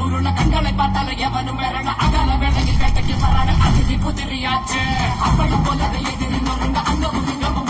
உருள கண்களை பார்த்தாலும் எவனும் வேறல அகல வேலையில் வேட்டைக்கு வரான அதிதி புதிரியாச்சு. அப்பளம் போலவே எதிரி நொறுங்க அங்க இங்கமும்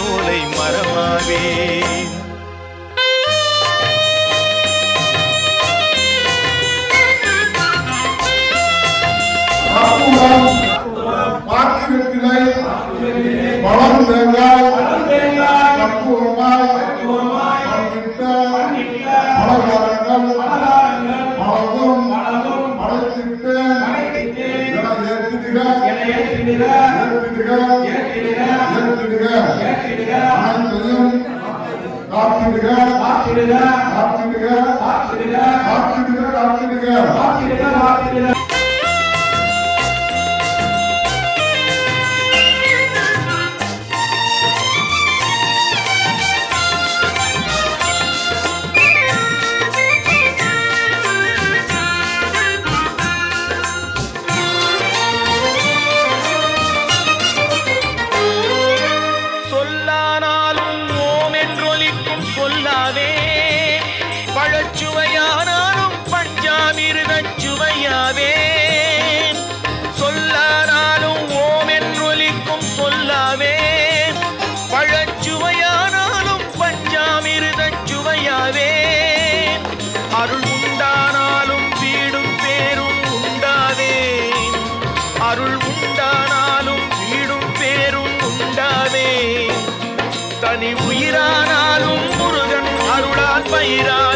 தேங்காய் கற்பூரமாய் பணித்த பலகாரங்கள் மலரும் படைத்திட்டு அனைத்தையும் காத்திடுக காத்திடுக காத்திடுக காத்திடுக காத்திடுக சொல்லானாலும் தனி உயிரானாலும் முருகன் அருளால் பயிராவே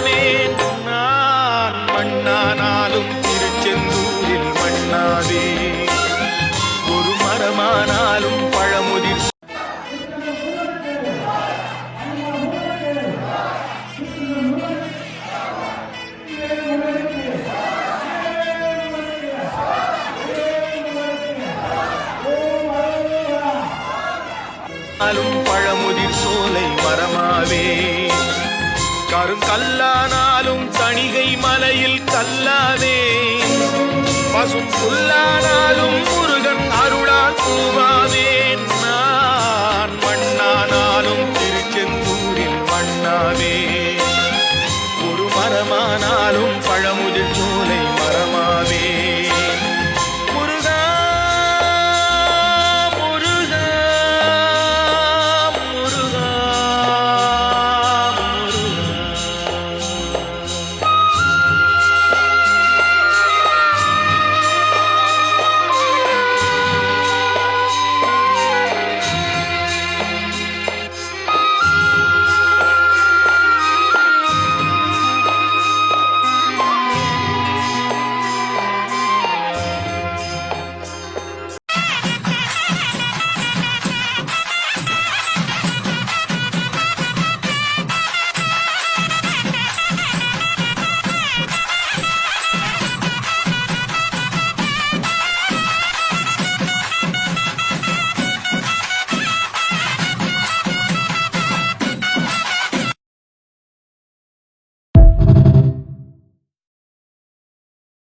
கருங்கல்லானாலும் தணிகை மலையில் கல்லாதே. பசும் புல்லானாலும் முருகன் அருளா பூவாவே